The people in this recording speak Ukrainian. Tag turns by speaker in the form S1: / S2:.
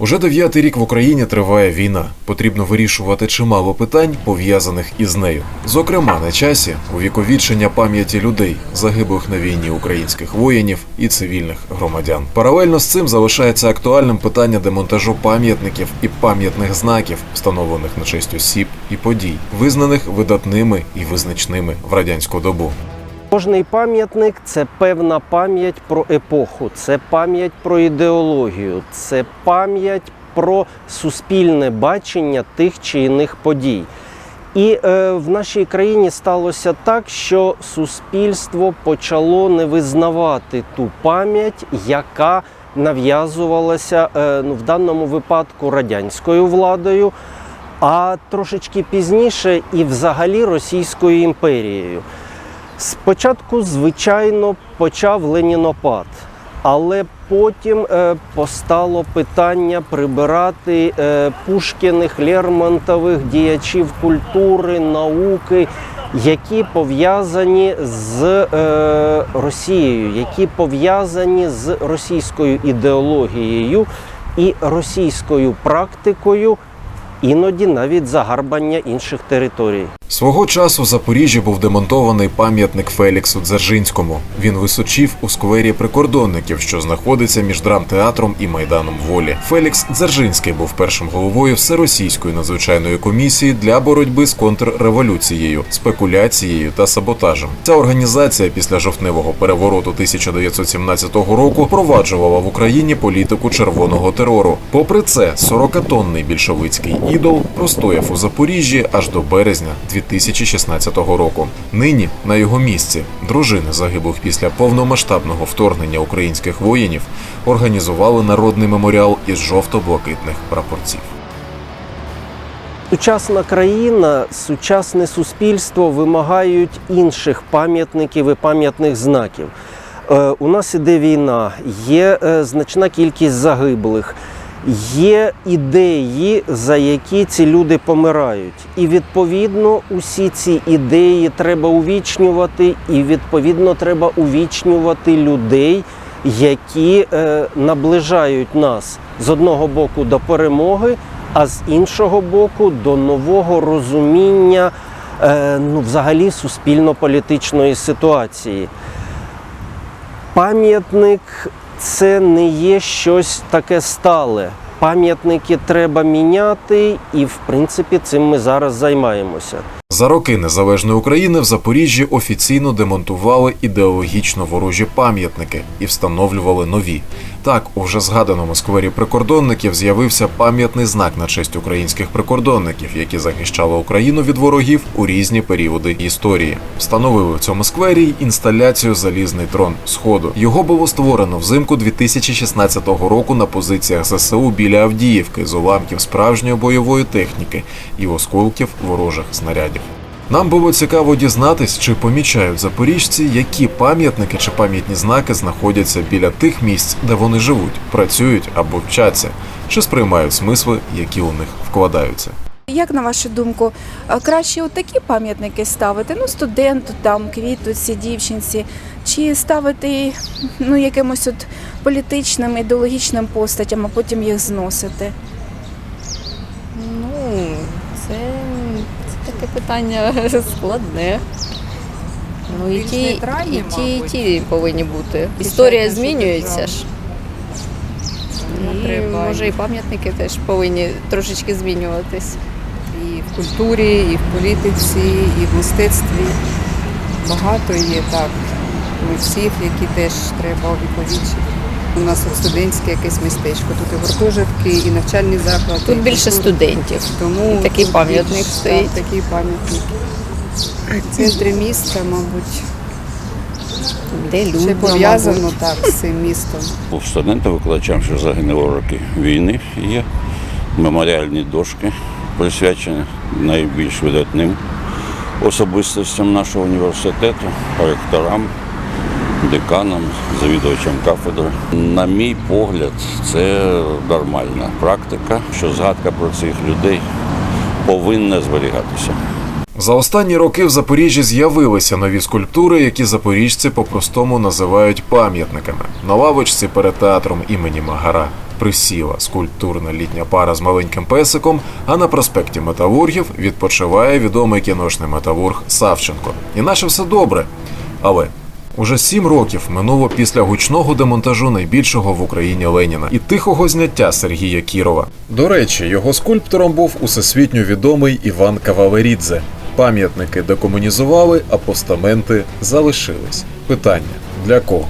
S1: Уже дев'ятий рік в Україні триває війна. Потрібно вирішувати чимало питань, пов'язаних із нею. Зокрема, на часі увіковічення пам'яті людей, загиблих на війні українських воїнів і цивільних громадян. Паралельно з цим залишається актуальним питання демонтажу пам'ятників і пам'ятних знаків, встановлених на честь осіб і подій, визнаних видатними і визначними в радянську добу.
S2: Кожний пам'ятник це певна пам'ять про епоху, це пам'ять про ідеологію, це пам'ять про суспільне бачення тих чи інших подій. І е, в нашій країні сталося так, що суспільство почало не визнавати ту пам'ять, яка нав'язувалася е, ну, в даному випадку радянською владою, а трошечки пізніше і взагалі Російською імперією. Спочатку, звичайно, почав Ленінопад, але потім е, постало питання прибирати е, Пушкіних, Лермонтових, діячів культури, науки, які пов'язані з е, Росією, які пов'язані з російською ідеологією і російською практикою, іноді навіть загарбання інших територій.
S1: Свого часу в Запоріжжі був демонтований пам'ятник Феліксу Дзержинському. Він височів у сквері прикордонників, що знаходиться між драмтеатром і майданом волі. Фелікс Дзержинський був першим головою всеросійської надзвичайної комісії для боротьби з контрреволюцією, спекуляцією та саботажем. Ця організація після жовтневого перевороту 1917 року впроваджувала в Україні політику червоного терору. Попри це, 40-тонний більшовицький ідол простояв у Запоріжжі аж до березня 2016 року. Нині на його місці дружини загиблих після повномасштабного вторгнення українських воїнів організували народний меморіал із жовто-блакитних прапорців.
S2: Сучасна країна, сучасне суспільство вимагають інших пам'ятників і пам'ятних знаків. Е, у нас іде війна, є е, значна кількість загиблих, є ідеї, за які ці люди помирають. І відповідно усі ці ідеї треба увічнювати, і відповідно треба увічнювати людей, які е, наближають нас з одного боку до перемоги, а з іншого боку до нового розуміння е, ну, взагалі суспільно-політичної ситуації. Пам'ятник це не є щось таке стале. Пам'ятники треба міняти, і в принципі цим ми зараз займаємося.
S1: За роки незалежної України в Запоріжжі офіційно демонтували ідеологічно ворожі пам'ятники і встановлювали нові. Так, у вже згаданому сквері прикордонників з'явився пам'ятний знак на честь українських прикордонників, які захищали Україну від ворогів у різні періоди історії. Встановили в цьому сквері інсталяцію Залізний трон Сходу. Його було створено взимку 2016 року на позиціях ЗСУ біля Авдіївки з уламків справжньої бойової техніки і осколків ворожих снарядів. Нам було цікаво дізнатись, чи помічають запоріжці, які пам'ятники чи пам'ятні знаки знаходяться біля тих місць, де вони живуть, працюють або вчаться, чи сприймають смисли, які у них вкладаються.
S3: Як на вашу думку, краще от такі пам'ятники ставити? Ну, студенту, там, квітуці, дівчинці, чи ставити ну, якимось от політичним, ідеологічним постатям, а потім їх зносити?
S4: Ну, це, це таке питання складне. Ну, і ті, і ті, і ті повинні бути. Історія змінюється ж. І, може,
S5: і-
S4: і пам'ятники теж повинні трошечки змінюватись.
S5: і в культурі, і в політиці, і в мистецтві. Багато є так митців, які теж треба увіковічити. У нас студентське якесь містечко, тут і гуртожитки, і навчальні заклади.
S4: Тут більше студентів.
S5: Тому
S4: І такий
S5: тут
S4: пам'ятник
S5: більш,
S4: стоїть.
S5: Так, такий пам'ятник. В центрі міста, мабуть,
S4: Де
S5: ще пов'язано
S4: мабуть.
S5: так з цим містом.
S6: Був студентом, викладачем, що загинули роки війни. Є меморіальні дошки, присвячені найбільш видатним особистостям нашого університету, ректорам, деканам, завідувачам кафедри. На мій погляд, це нормальна практика, що згадка про цих людей повинна зберігатися.
S1: За останні роки в Запоріжжі з'явилися нові скульптури, які запоріжці по-простому називають пам'ятниками. На лавочці перед театром імені Магара присіла скульптурна літня пара з маленьким песиком, а на проспекті Металургів відпочиває відомий кіношний металург Савченко. І наче все добре. Але Уже сім років минуло після гучного демонтажу найбільшого в Україні Леніна і тихого зняття Сергія Кірова. До речі, його скульптором був усесвітньо відомий Іван Кавалерідзе. Пам'ятники декомунізували, а постаменти залишились. Питання для кого?